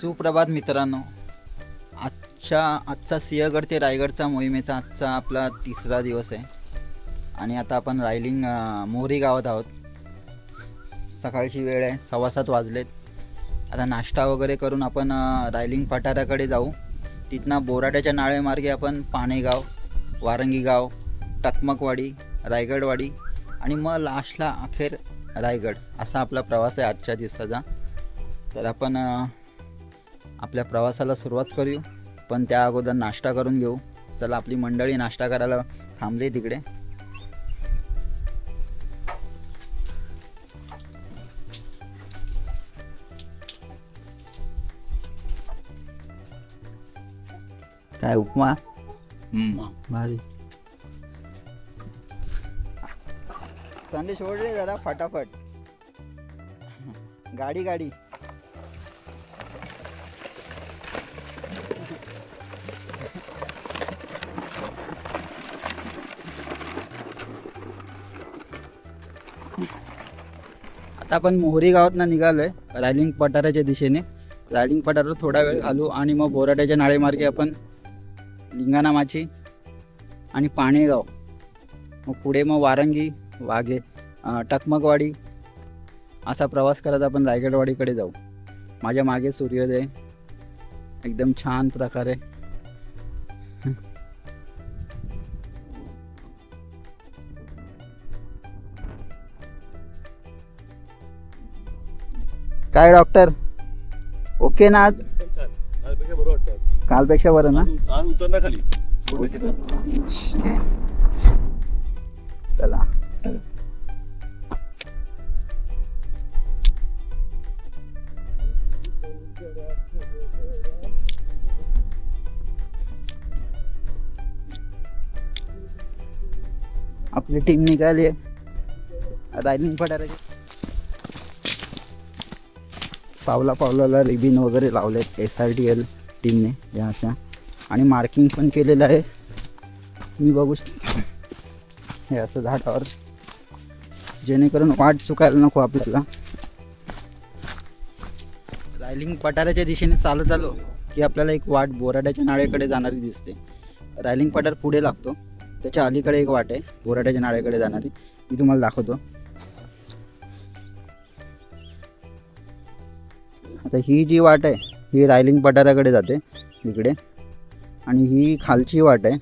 सुप्रभात मित्रांनो. आजच्या आजचा सिंहगड ते रायगडचा मोहिमेचा आजचा आपला तिसरा दिवस आहे. आणि आता आपण रायलिंग मोहरी गावात आहोत. सकाळची वेळ आहे सव्वा सात वाजलेत. आता नाश्ता वगैरे करून आपण रायलिंग पठाराकडे जाऊ. तिथनं बोराट्याच्या नाळेमार्गे आपण पाणेगाव वारंगी गाव टकमकवाडी रायगडवाडी आणि मग लास्टला अखेर रायगड असा आपला प्रवास आहे आजच्या दिवसाचा. तर आपण आपल्या प्रवासाला सुरुवात करू पण त्या अगोदर नाश्ता करून घेऊ. चला आपली मंडळी नाश्ता करायला थांबली तिकडे. काय उपमा? भारी. संदेश ओढ रे जरा फटाफट. गाडी गाडी. आता आपण मोहरी गावातनं निघालोय रायलिंग पठाराच्या दिशेने. रायलिंग पठारावर थोडा वेळ घालू आणि मग बोराट्याच्या नाळेमार्गे आपण लिंगाणा माची आणि पाणेगाव. मग पुढे मग वारंगी वाघे टकमकवाडी असा प्रवास करत आपण रायगडवाडीकडे जाऊ. माझ्या मागे सूर्योदय. एकदम छान प्रकारे काय डॉक्टर? ओके ना आज? कालपेक्षा बरं ना? खाली चला. आपली टीम निघाली. रायलिंग पडायला पावला पावलाला रिबिन वगैरे लावलेत एस आर टी एल टीमने या अशा. आणि मार्किंग पण केलेलं आहे. तुम्ही बघू शकता हे असं झाडावर. जेणेकरून वाट चुकायला नको आपल्याला. रायलिंग पठाराच्या दिशेने चालत आलो की आपल्याला एक वाट बोराड्याच्या नाळेकडे जाणारी दिसते. रायलिंग पठार पुढे लागतो. त्याच्या अलीकडे एक वाट आहे बोराड्याच्या नाळेकडे जाणारी. मी तुम्हाला दाखवतो. आता ही जी वाट आहे ही रायलिंग पठाराकडे जाते इकडे. आणि ही खालची वाट आहे.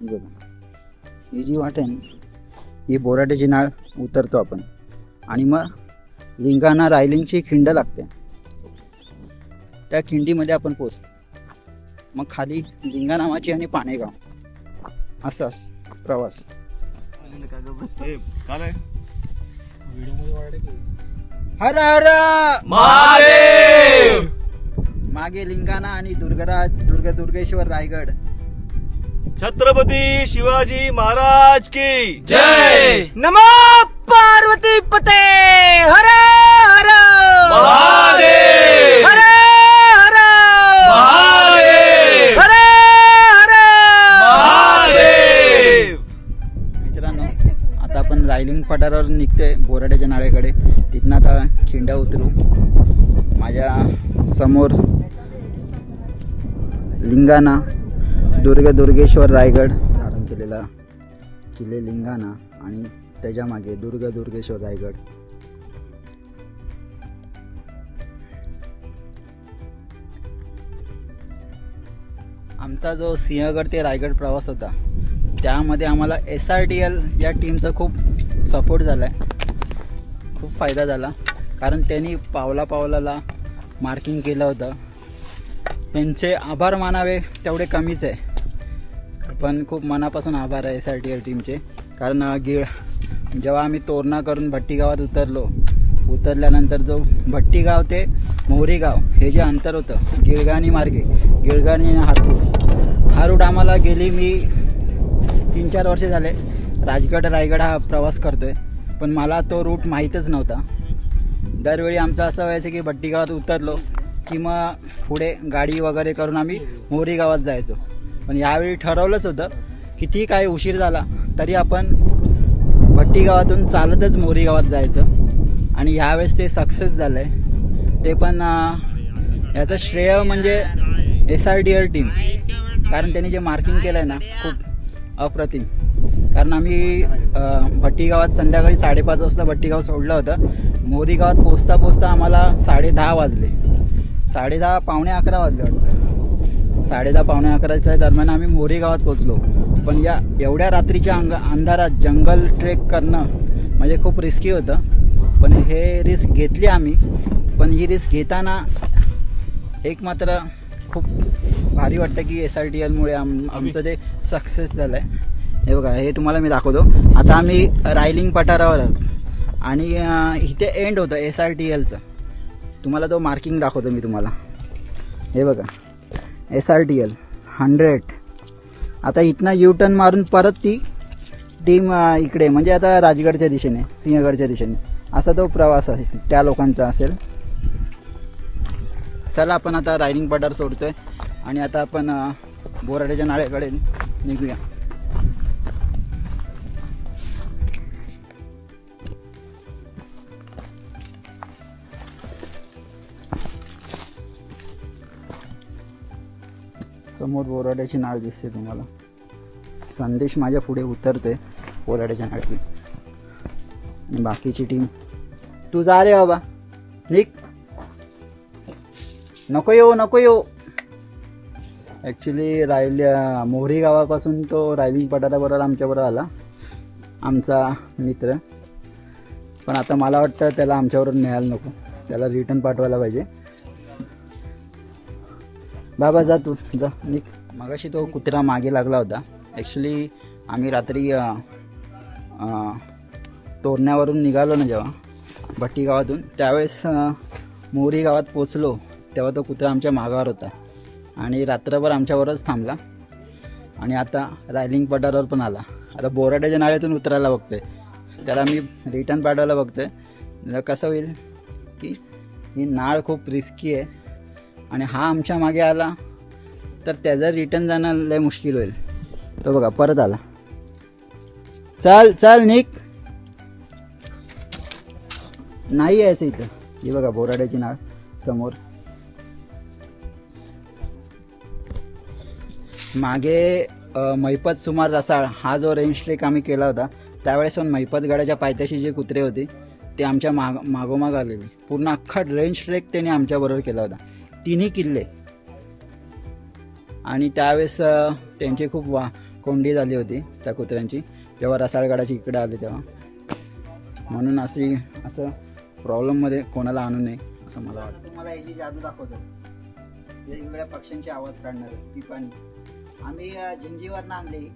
ही बघा. ही जी वाट आहे ना ही बोराट्याची नाळ उतरतो आपण. आणि मग लिंगाणा रायलिंगची खिंड लागते. त्या खिंडीमध्ये आपण पोचतो मग खाली लिंगा नावाची आणि पाणेगाव. असं असं प्रवास ए, काल आहे हर हर महादेव! मागे लिंगाणा आणि दुर्गराज दुर्ग दुर्गेश्वर रायगड. छत्रपती शिवाजी महाराज की जय! नमो पार्वती पते! हर हर! महादेव! रायलिंग पठारावर निघतोय बोराड्याच्या नाळ्याकडे. तिथनं आता खिंडा उतरू. माझ्यासमोर लिंगाणा दुर्ग दुर्गेश्वर रायगड धारण केलेला किल्ले लिंगाणा आणि त्याच्यामागे दुर्ग दुर्गेश्वर रायगड. आमचा जो सिंहगड ते रायगड प्रवास होता त्यामध्ये आम्हाला एस आर टी एल या टीमचा खूप सपोर्ट झाला आहे खूप फायदा झाला. कारण त्यांनी पावला पावलाला मार्किंग केलं होतं. त्यांचे आभार मानावे तेवढे कमीच आहे. पण खूप मनापासून आभार आहे एस आर टी एल टीमचे कारण गिळ जेव्हा आम्ही तोरणा करून भट्टी गावात उतरलो उतरल्यानंतर जो भट्टीगाव ते मोहरीगाव हे जे अंतर होतं गिळगाणी मार्गे गिळगाणी आणि हारूड हा रूट आम्हाला गेली मी तीन चार वर्षे झाले. राजगड रायगड हा प्रवास करतो आहे पण मला तो रूट माहीतच नव्हता. दरवेळी आमचं असं व्हायचं की भट्टी गावात उतरलो की मग पुढे गाडी वगैरे करून आम्ही मोहरी गावात जायचो. पण यावेळी ठरवलंच होतं किती काय उशीर झाला तरी आपण भट्टी गावातून चालतच मोरीगावात जायचं. आणि ह्यावेळेस ते सक्सेस झालं आहे ते पण याचं श्रेय म्हणजे S R D L team कारण त्यांनी जे मार्किंग केलं आहे ना खूप अप्रतिम. कारण आम्ही भट्टी गावात संध्याकाळी साडेपाच वाजता भट्टी गाव सोडलं होतं. मोदी गावात पोचता पोचता आम्हाला साडे दहा वाजले. साडे दहा पावणे अकरा वाजले वाटतं. साडे दहा पावणे अकराच्या दरम्यान आम्ही मोरी गावात पोचलो. पण या एवढ्या रात्रीच्या अंग अंधारात जंगल ट्रेक करणं म्हणजे खूप रिस्की होतं. पण हे रिस्क घेतली आम्ही. पण ही रिस्क घेताना एक मात्र खूप भारी वाटतं की एस आर टी एलमुळे आम आमचं जे सक्सेस झालं आहे हे बघा हे तुम्हाला मी दाखवतो. आता आम्ही रायलिंग पठारावर आहोत आणि इथे एंड होतं एस आर टी एलचं तुम्हाला तो मार्किंग दाखवतो मी तुम्हाला. हे बघा S R T L hundred आता इथनं यू टर्न मारून परत ती टीम इकडे म्हणजे आता राजगडच्या दिशेने सिंहगडच्या दिशेने. असा तो प्रवास आहे. त्या लोकांचा असेल. चला आपण आता रायडिंग पठार सोडतोय. आणि आता आपण बोराड्याच्या नाळ्याकडे निघूया. समोर बोराड्याची नाळ दिसते तुम्हाला. संदेश माझ्या पुढे उतरते बोराड्याच्या नाळ्यातून आणि बाकीची टीम तू जा रे बाबा. निघ. नको येऊ नको येऊ. ॲक्च्युली रायल्या मोहरी गावापासून तो रायलिंग पठाराबरोबर आमच्याबरोबर आला. आमचा मित्र. पण आता मला वाटतं त्याला आमच्याबरोबर न्यायला नको. त्याला रिटर्न पाठवायला पाहिजे. बाबा जा तू जा निक मगाशी तो कुत्रा मागे लागला होता. ॲक्च्युली आम्ही रात्री तोरण्यावरून निघालो ना जेव्हा भट्टी गावातून. त्यावेळेस मोहरी मोरी गावात पोचलो. तेव्हा तो कुत्रा आमच्या मागावर होता. आणि रात्रभर आमच्यावरच थांबला. आणि आता रायलिंग पठारावर पण आला. आता बोराड्याच्या नाळ्यातून उतरायला बघते त्याला मी रिटर्न पाठवायला बघते कसं होईल की ही नाळ खूप रिस्की आहे. आणि हा आमच्या मागे आला तर त्याचं रिटर्न जाणं लय मुश्किल होईल. तो बघा परत आला. चल चल निक नाही यायचं इथं. ही बघा बोराड्याची नाळ समोर. मागे मैपत महिपत सुमार रसाळ हा जो रेंज ट्रेक आम्ही केला होता त्यावेळेस पण महिपतगडाच्या पायथ्याशी जे कुत्रे होते ते आमच्या माग मागोमाग आलेले. पूर्ण अख्खा रेंज ट्रेक त्यांनी आमच्याबरोबर केला होता. तिन्ही किल्ले. आणि त्यावेळेस त्यांची खूप वा कोंडी झाली होती त्या कुत्र्यांची. जेव्हा रसाळगडाची इकडे आले तेव्हा. म्हणून अशी असं प्रॉब्लेममध्ये कोणाला आणू नये असं मला वाटतं. तुम्हाला याची जादू दाखवतो. वेगवेगळ्या पक्ष्यांचे आवाज काढणार पिपाणी आम्ही झिंजीवर आणली.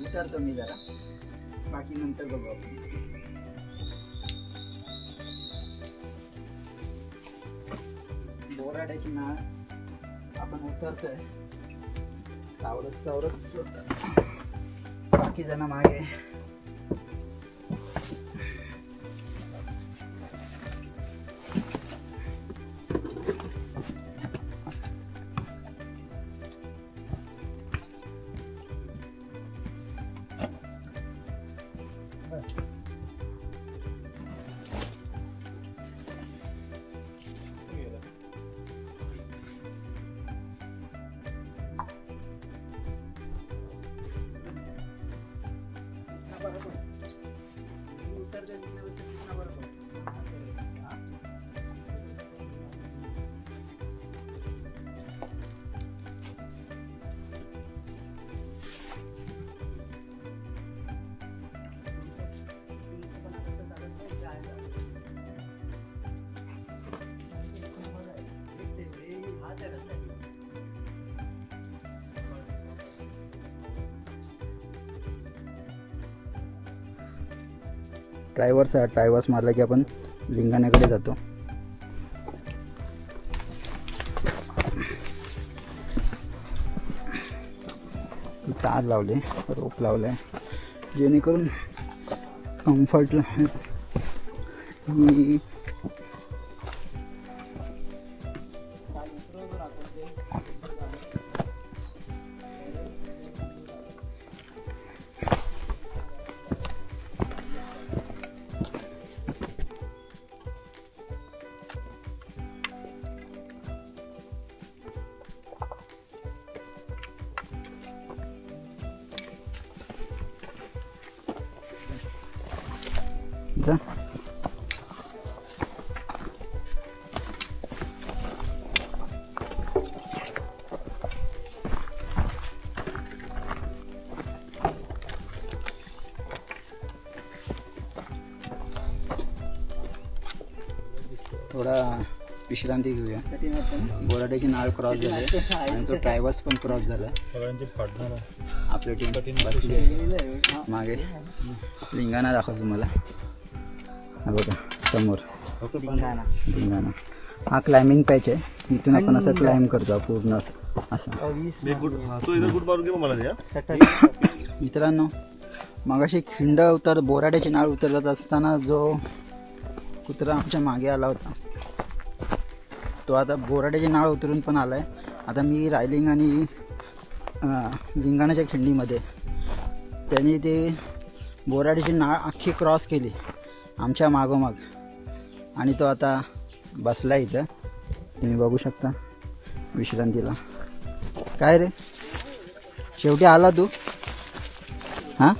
उतरतो मी जरा. बाकी नंतर बघू आपण. बोराड्याची नाळ आपण उतरतोय. सावरत सावरत बाकी जण मागे. ट्रायव्हर्स आहे ट्रायव्हर्स मारला की आपण लिंगाण्याकडे जातो. तार लावले रोप लावले जेणेकरून कम्फर्ट ही विश्रांती घेऊया. बोराड्याची नाळ क्रॉस झाले आणि तो ड्रायव्हर्स पण क्रॉस झाला. आपली टीम बसली. मागे. लिंगाणा दाखव तुम्हाला. हा बघा समोर. लिंगाणा. हा क्लाइम्बिंग पॅच आहे. इथून आपण असं क्लाइम्ब करतो पूर्ण असं. मित्रांनो मगाशी खिंड उतर बोराड्याची नाळ उतरत असताना जो कुत्रा आमच्या मागे आला होता. तो आता बोराड्याचे नाळ उतरून पण आला आहे आता मी रायलिंग आणि लिंगाण्याच्या लिंगाणाच्या खिंडीमध्ये. त्यांनी ते बोराड्याची नाळ अख्खी क्रॉस केली आमच्या मागोमाग. आणि तो आता बसला इथं. तुम्ही बघू शकता विश्रांतीला. काय रे? शेवटी आला तू? हां?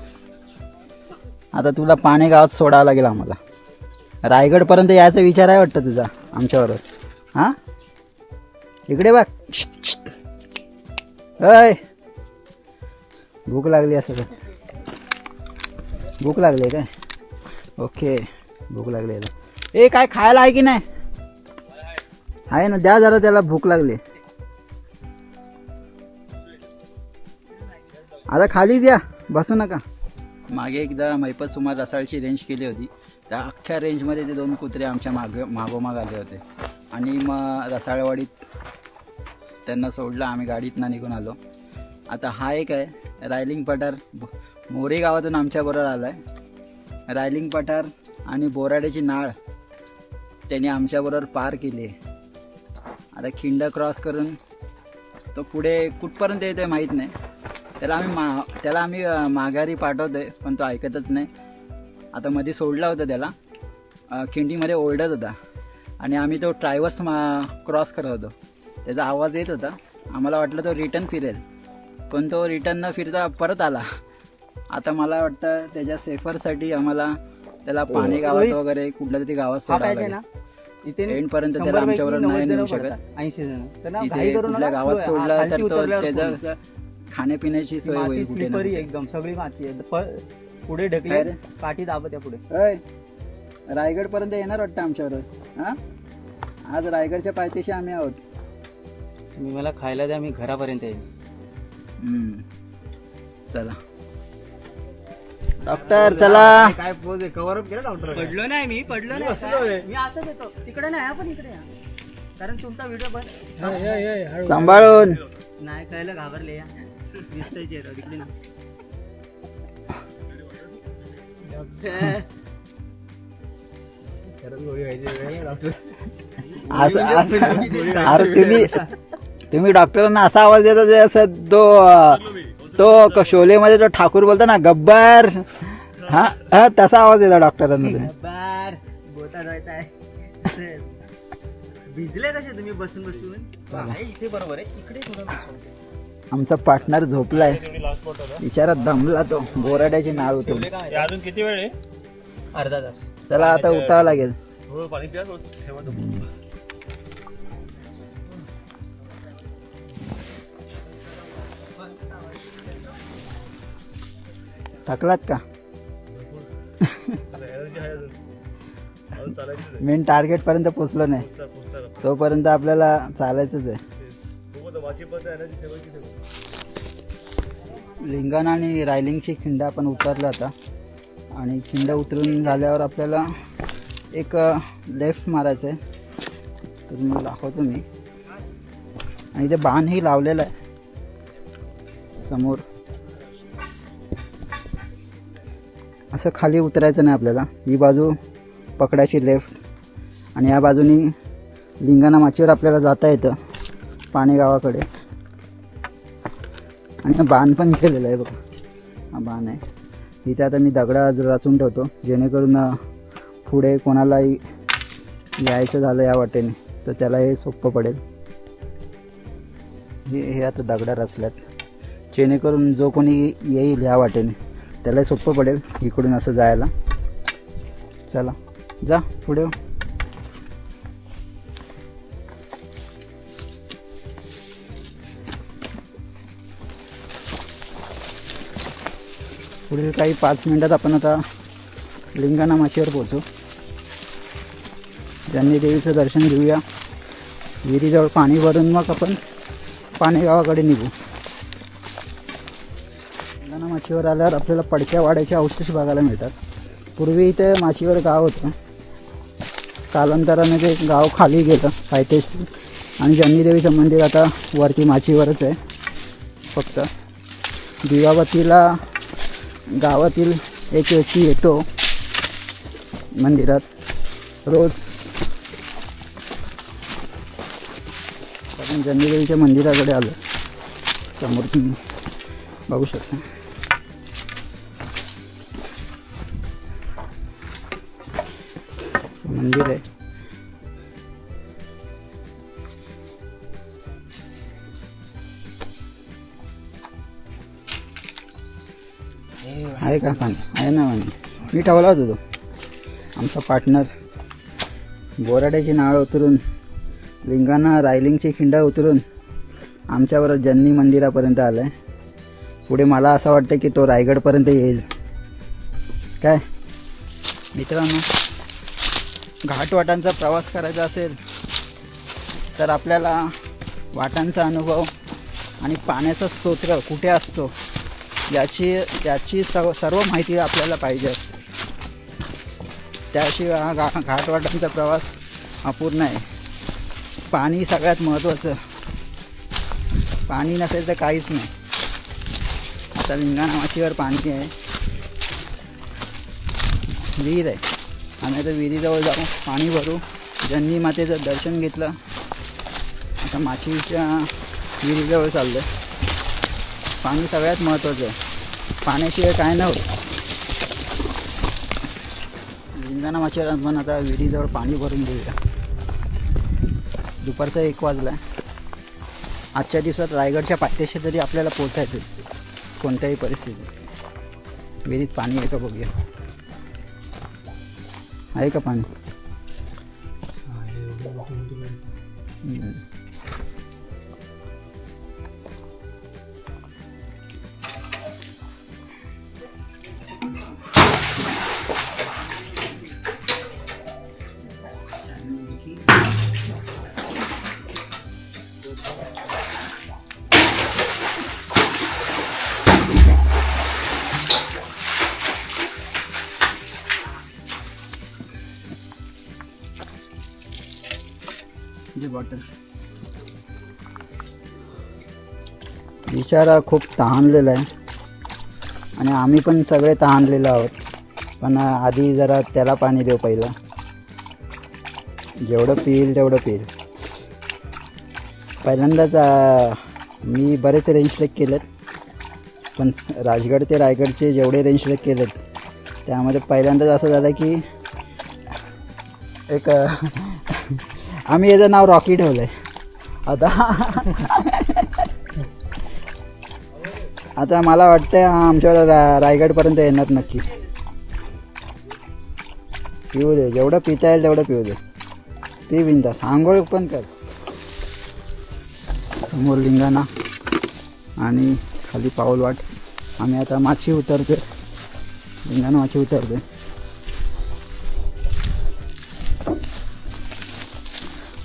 आता तुला पाणी गावात सोडावं लागेल आम्हाला. रायगडपर्यंत यायचा विचार आहे वाटतं तुझा आमच्याबरोबर? हा? इकडे बघ. अय भूक लागली असं का? भूक लागली काय? ओके. भूक लागली आहे. ए काय खायला आहे की नाही? आहे ना द्या जरा त्याला भूक लागली आता खालीच या बसू नका. मागे एकदा मैपत सुमार रसाळची रेंज केली होती. त्या अख्ख्या रेंजमध्ये ते दोन कुत्रे आमच्या माग मागोमाग आले होते. आणि मग रसाळवाडीत त्यांना सोडलं आम्ही गाडीतनं निघून आलो. आता हा एक आहे रायलिंग पठार मोरेगावातून गावातून आमच्याबरोबर आला आहे रायलिंग पठार आणि बोराड्याची नाळ त्यांनी आमच्याबरोबर पार केली आहे. आता खिंड क्रॉस करून तो पुढे कुठपर्यंत येतोय माहीत नाही. त्याला आम्ही मा त्याला आम्ही माघारी माघारी पाठवतोय पण तो ऐकतच नाही. आता मध्ये सोडला होता त्याला. खिंडीमध्ये ओरडत होता. आणि आम्ही तो ट्रायव्हर्स मा क्रॉस करत होतो. त्याचा आवाज येत होता. आम्हाला वाटलं तो रिटर्न फिरेल. पण तो रिटर्न न फिरता परत आला. आता मला वाटतं त्याच्या सेफरसाठी आम्हाला त्याला पाणी गावात वगैरे कुठल्या तरी गावात सोडावं लागेल. इथे End पर्यंत त्याला आमच्याबरोबर नाही नेऊ शकत. ऐंशी जण. करू कुठल्या. गावात हा, सोडलं तर तो त्याचं खाण्यापिण्याची सोय होईल कुठे. एकदम सगळी माती पुढे ढकले रे? काठी दाबत त्या पुढे रायगड पर्यंत येणार वाटतं आमच्याबरोबर. हा? आज रायगडच्या पायथ्याशी आम्ही आहोत. तुम्ही मला खायला द्या मी घरापर्यंत येईन. हम्म. चला. डॉक्टर चला. काय पोज आहे? कव्हर अप केलं डॉक्टर पडलो नाही मी पडलो नाही. मी असंच येतो. तिकडे नाही आपण इकडे या. कारण तुमचा व्हिडिओ बन सांभाळून. नाही कळलं घाबरले या. दिसतंय चेहरा तिकडे ना. असं- असं- अरे तुम्ही तुम्ही डॉक्टरांना असा आवाज देता जे असं तो तो क- शोलेमध्ये तो ठाकूर बोलतो ना गब्बर. हा हा, तसा आवाज देता डॉक्टरांना तुम्ही. बार बोटा जायचा आहे भिजले कसे तुम्ही बसून बसून? इथे बरोबर आहे इकडे थोडं आमचा पार्टनर झोपलाय. विचारात दमला तो बोराड्याची नाळ होतो अजून किती वेळ आहे? अर्धा तास. चला आता उठावं लागेल. थोडं पाणी प्या थोडं ठेवा तो. थकलात का? आता एनर्जी आहे अजून. अजून चालायचंच आहे. मेन टार्गेट पर्यंत पोहोचलो नाही. तोपर्यंत आपल्याला चालायचंच आहे. लिंगण आणि रायलिंगची खिंड आपण उतरलो आता. आणि खिंड उतरून झाल्यावर आपल्याला एक लेफ्ट मारायचं आहे. तर मी दाखवतो मी. आणि इथे बाणही लावलेलं आहे. समोर. असं खाली उतरायचं नाही आपल्याला. ही बाजू पकडायची लेफ्ट आणि या बाजूनी लिंगाणा माचीवर आपल्याला जाता येतं. पाणी गावाकडे. आणि बाण पण केलेलं आहे बघा. हा बाण आहे. इथे आता मी दगडा आज रचून ठेवतो. जेणेकरून पुढे कोणालाही यायचं झालं या वाटेने तर त्याला हे सोपं पडेल. हे हे आता दगडा रचल्यात. जेणेकरून जो कोणी येईल या वाटेने त्याला सोपं पडेल इकडून असं जायला. चला जा पुढे हो. पुढील काही पाच मिनिटात आपण आता लिंगाणा माचीवर पोहोचू. ज्यांनी देवीचं दर्शन घेऊया विहिरीजवळ पाणी भरून मग आपण पाणेगावाकडे निघू. लिंगाणा माचीवर आल्यावर आपल्याला पडक्या वाड्याचे अवशेष बघायला मिळतात. पूर्वी इथे माचीवर गाव होतं. कालांतराने ते गाव खाली गेलं साहित्य आणि जन्नी देवीचं मंदिर आता वरती माचीवरच आहे फक्त दिवाबतीला गावातील एक व्यक्ती येतो मंदिरात रोज. आपण मंदिराकडे आलो. समोर तुम्ही बघू शकता. मंदिर आहे. आहे का पाणी आहे ना पाणी मी ठेवला होता तो. आमचा पार्टनर बोराड्याची नाळ उतरून लिंगाणा रायलिंगची खिंडा उतरून आमच्याबरोबर जन्नी मंदिरापर्यंत आला आहे पुढे मला असं वाटतं की तो रायगडपर्यंत येईल. काय? मित्रांनो घाटवाटांचा प्रवास करायचा असेल तर आपल्याला वाटांचा अनुभव आणि पाण्याचा स्तोत्र कुठे असतो? याची याची सर्व सर्व माहिती आपल्याला पाहिजे असते. त्याशिवाय हा घा घाटवाटांचा प्रवास अपूर्ण आहे. पाणी सगळ्यात महत्त्वाचं. पाणी नसेल तर काहीच नाही. आता लिंगाणा माचीवर पाणी आहे. विहीर आहे. आम्ही आता विहिरीजवळ जाऊ पाणी भरू. जन्नी मातेचं दर्शन घेतलं. आता माचीच्या विहिरीजवळ चाललं आहे पाणी सगळ्यात महत्त्वाचं आहे. पाण्याशिवाय काय नाही होत. माशेरात पण आता विहिरीजवळ पाणी भरून घेऊया. दुपारचा एक वाजला आजच्या दिवसात रायगडच्या पायथ्याशी तरी आपल्याला पोचायचं कोणत्याही परिस्थितीत. विहिरीत पाणी आहे का बघूया. आहे का पाणी? बिचारा खूप तहानलेला आहे. आणि आम्ही पण सगळे तहानलेलो आहोत. पण आधी जरा त्याला पाणी देऊ पहिलं. जेवढं पिईल तेवढं पिईल. पहिल्यांदाच मी बरेच रेंज ट्रेक केलेत. पण राजगड ते रायगडचे जेवढे रेंज ट्रेक केलेत त्यामध्ये पहिल्यांदाच असं झालं की एक आम्ही याचं नाव रॉकी ठेवलं आहे आता आता मला वाटतं हा आमच्या रा रायगडपर्यंत येणार नक्की. पिऊ दे जेवढं पिता येईल तेवढं पिऊ दे. पी बिंदास आंघोळ पण कर. समोर लिंगाणा आणि खाली पाऊल वाट. आम्ही आता माची उतरते लिंगाणा माछी उतरते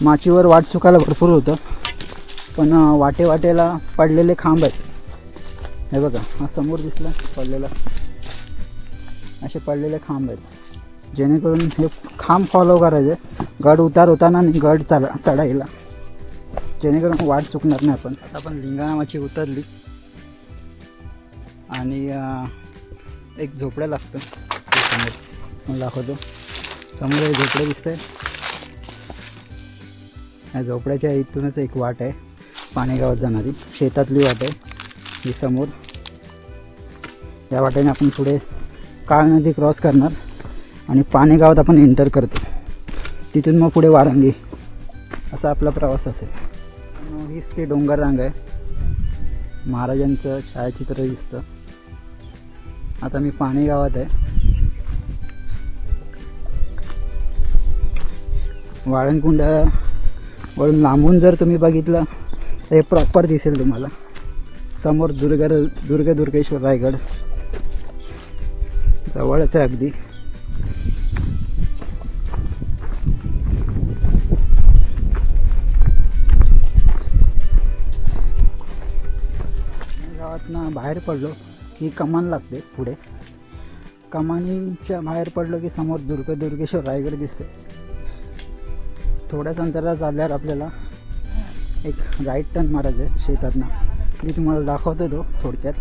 माचीवर वाट चुकायला भरपूर होतं. पण वाटे वाटेला पडलेले खांब आहेत. हे बघा हा समोर दिसला पडलेला. असे पडलेले खांब आहेत. जेणेकरून हे खांब फॉलो करायचे. गड उतार होताना आणि गड चढा चढायला. जेणेकरून वाट चुकणार नाही आपण. आता आपण लिंगाणा माची उतरली. आणि एक झोपड्या लागतं. समोर. दाखवतो. समोर हे झोपडं दिसतंय. या झोपड्याच्या इथूनच एक वाट आहे. पाणेगावात जाणारी. शेतातली वाट आहे. ही समोर. या वाटेने आपण पुढे काळ नदी क्रॉस करणार आणि पाणीगावात आपण एंटर करतो तिथून मग पुढे वारंगी. असा आपला प्रवास असेल. हीच ते डोंगर रांग आहे. महाराजांचं छायाचित्र दिसतं. आता मी पाणीगावात आहे. वाळणकुंड वळून लांबून जर तुम्ही बघितलं तर हे प्रॉपर दिसेल तुम्हाला. समोर दुर्ग दुर्ग दुर्गेश्वर रायगड जवळच आहे अगदी. गावातनं बाहेर पडलो की कमान लागते पुढे. कमानीच्या बाहेर पडलो की समोर दुर्ग दुर्गेश्वर रायगड दिसते. थोड्याच अंतरावर चालल्यावर आपल्याला एक राईट टर्न मारायचं आहे शेतातनं. मी तुम्हाला दाखवतो तो थोडक्यात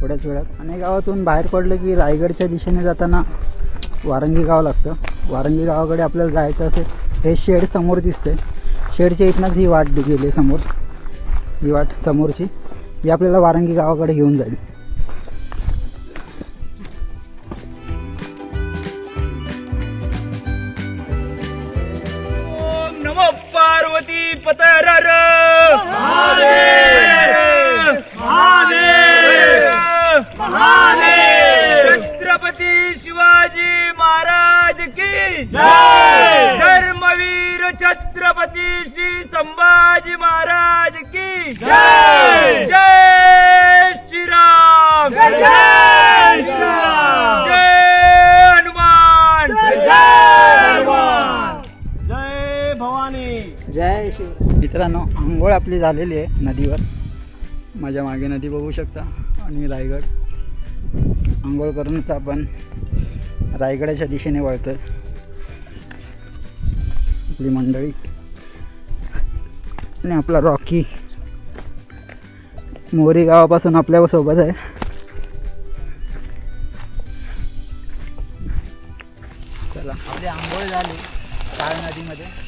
थोड्याच वेळात. आणि गावातून बाहेर पडलं की रायगडच्या दिशेने जाताना वारंगी गाव लागतं. वारंगी गावाकडे आपल्याला जायचं असेल हे शेड समोर दिसते शेडच्या इथनंच ही वाट गेली समोर. ही वाट समोरची. ही आपल्याला वारंगी गावाकडे घेऊन जाईल. आंघोळ झालेली आहे नदीवर. माझ्या मागे नदी बघू शकता आणि रायगड. आंघोळ करूनच आपण रायगडाच्या दिशेने वळतो आपली मंडळी. आणि आपला रॉकी. मोरी गावापासून आपल्यासोबत आहे. चला. आपली आंघोळ झाली काळ नदीमध्ये.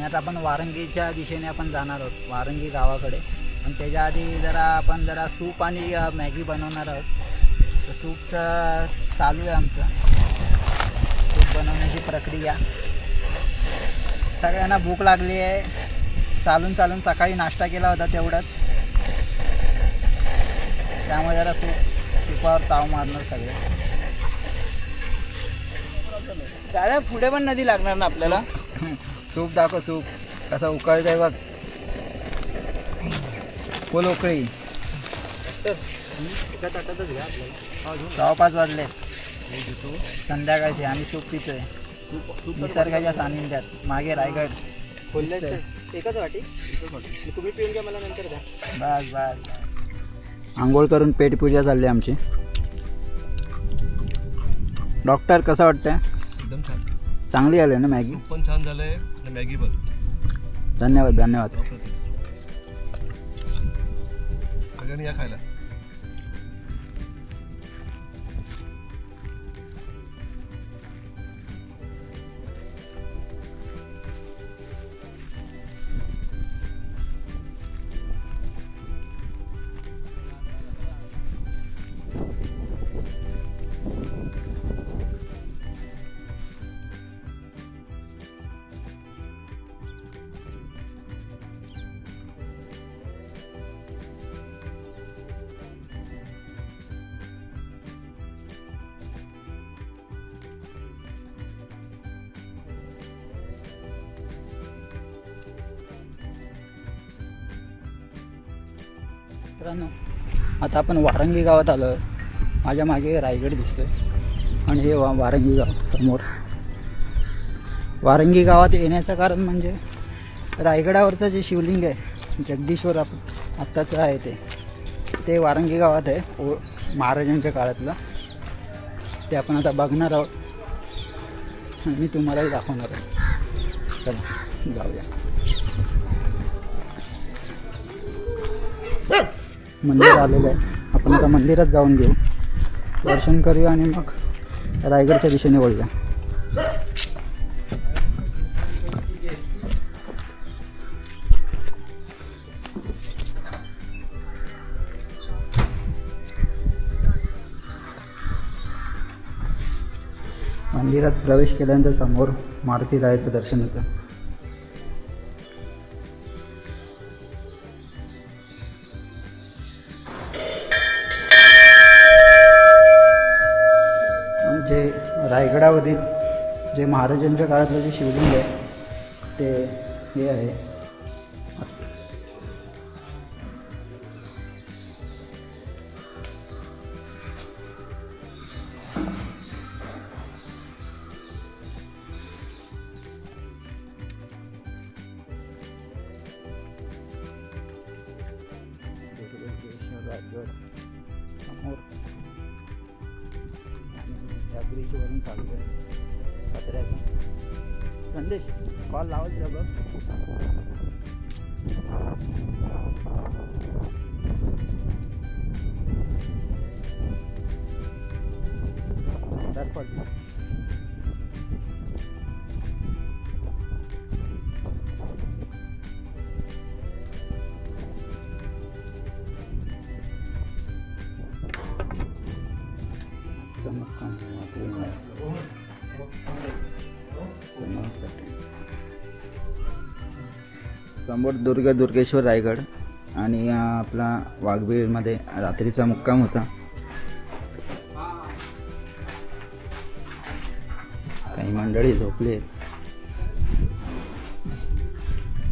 आणि आता आपण वारंगीच्या दिशेने आपण जाणार आहोत वारंगी गावाकडे. पण त्याच्या आधी जरा आपण जरा सूप आणि मॅगी बनवणार आहोत. तर सूपचं चालू आहे आमचं. सूप बनवण्याची प्रक्रिया. सगळ्यांना भूक लागली आहे. चालून चालून सकाळी नाश्ता केला होता तेवढंच. त्यामुळे जरा सूप सुपावर ताव मारणार सगळे. दादा पुढे पण नदी लागणार ना आपल्याला? सूप दाखव सूप. कसा उकळतंय बघ. फुल उकळी. सहा पाच वाजले. संध्याकाळचे आम्ही सूप पितोय. निसर्गाच्या सानिध्यात. मागे रायगड. एकच वाटी? तुम्ही पिऊन घ्या मला नंतर द्या. बस बस. आंघोळ करून पेटपूजा चालली आमची. डॉक्टर कसं वाटतंय? एकदम छान. चांगली आली ना मॅगी? सूप पण छान झालंय. मॅगी धन्यवाद धन्यवाद. सगळ्यांनी या खायला. मित्रांनो आता आपण वारंगी गावात आलो माझ्या मागे रायगड दिसतोय. आणि हे वा वारंगी गाव समोर. वारंगी गावात येण्याचं कारण म्हणजे रायगडावरचं जे शिवलिंग आहे जगदीश्वर आप आत्ताचं आहे ते. ते वारंगी गावात आहे ओ महाराजांच्या काळातलं. ते आपण आता बघणार आहोत. मी तुम्हालाही दाखवणार आहे. चला जाऊया. मंदिर आलेलं आहे. आपण आता मंदिरात जाऊन घेऊ. दर्शन करूया आणि मग रायगडच्या दिशेने वळूया. मंदिरात प्रवेश केल्यानंतर समोर मारुती रायाचं दर्शन होतं. आणि जे महाराजांच्या काळातलं जे शिवलिंग आहे ते हे आहे. समोर दुर्ग दुर्गेश्वर रायगड आणि आपला वाघबीळमध्ये रात्रीचा मुक्काम होता. काही मंडळी झोपले.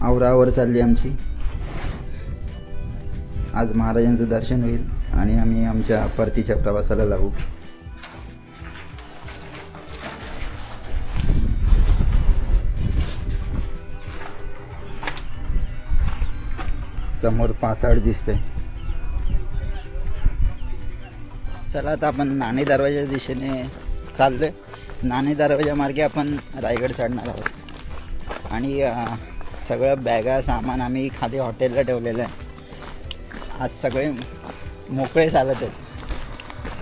आवरावर चालली आमची. आज महाराजांचं दर्शन होईल आणि आम्ही आमच्या परतीच्या प्रवासाला लागू. समोर पासाड दिसते चला आता आपण नाणे दरवाजा दिशेने चाललोय. नाणे दरवाजा मार्गे आपण रायगड चढणार आहोत. आणि सगळं बॅगा सामान आम्ही खाली हॉटेलला ठेवलेलं आहे. आज सगळे मोकळे चालत आहेत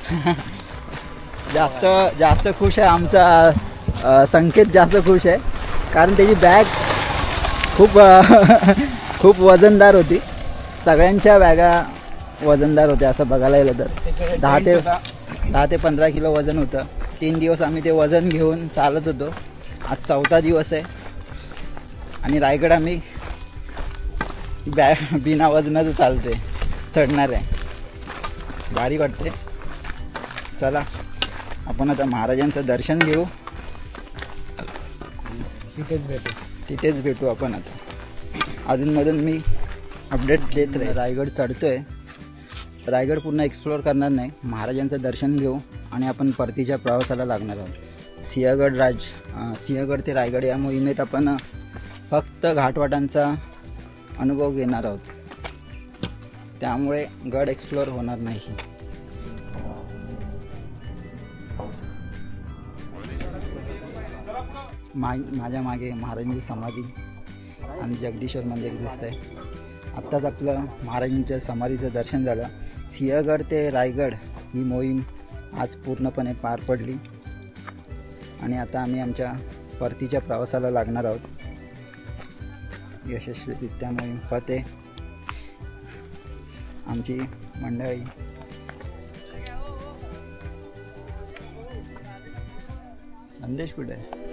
जास्त जास्त खुश आहे आमचा संकेत जास्त खुश आहे. कारण त्याची बॅग खूप खूप वजनदार होती. सगळ्यांच्या बॅगा वजनदार होत्या असं बघायला गेलं तर. दहा ते दहा ते पंधरा किलो वजन होतं. तीन दिवस आम्ही ते वजन घेऊन चालत होतो. आज चौथा दिवस आहे. आणि रायगड आम्ही बॅ बिना वजनाचं चालते चढणार आहे. भारी वाटते चला आपण आता महाराजांचं दर्शन घेऊ. तिथेच भेटू. तिथेच भेटू आपण आता. अधूनमधून मी अपडेट देत राहील. रायगड चढतोय. रायगड पूर्ण एक्सप्लोअर करणार नाही. महाराजांचं दर्शन घेऊ आणि आपण परतीच्या प्रवासाला लागणार आहोत. सिंहगड राज सिंहगड ते रायगड या मोहिमेत आपण फक्त घाटवाटांचा अनुभव घेणार आहोत. त्यामुळे गड एक्सप्लोअर होणार नाही. मा माझ्या मागे महाराजांची समाधी. आणि जगदीश्वर मंदिर दिसतंय आत्ताच आपलं महाराजांच्या समाधीचं दर्शन झालं. सिंहगड ते रायगड ही मोहीम आज पूर्णपणे पार पडली. आणि आता आम्ही आमच्या परतीच्या प्रवासाला लागणार आहोत. यशस्वीरित्या मोहीम फते आमची मंडळी. संदेश कुठे आहे?